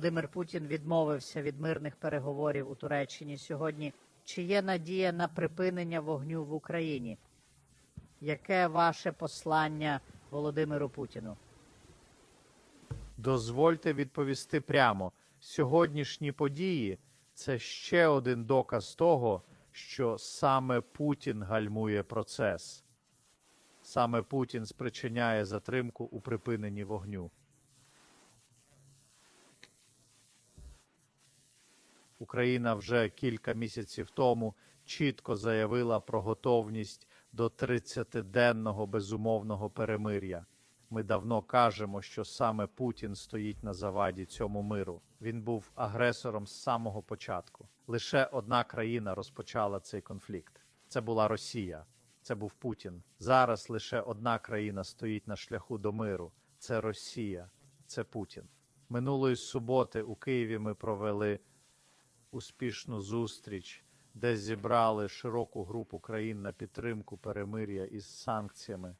Володимир Путін відмовився від мирних переговорів у Туреччині сьогодні. Чи є надія на припинення вогню в Україні? Яке ваше послання Володимиру Путіну? Дозвольте відповісти прямо: сьогоднішні події це ще один доказ того, що саме Путін гальмує процес. Саме Путін спричиняє затримку у припиненні вогню. Україна вже кілька місяців тому чітко заявила про готовність до 30-денного безумовного перемир'я. Ми давно кажемо, що саме Путін стоїть на заваді цьому миру. Він був агресором з самого початку. Лише одна країна розпочала цей конфлікт. Це була Росія. Це був Путін. Зараз лише одна країна стоїть на шляху до миру. Це Росія, це Путін. Минулої суботи у Києві ми провели успішну зустріч, де зібрали широку групу країн на підтримку перемир'я із санкціями.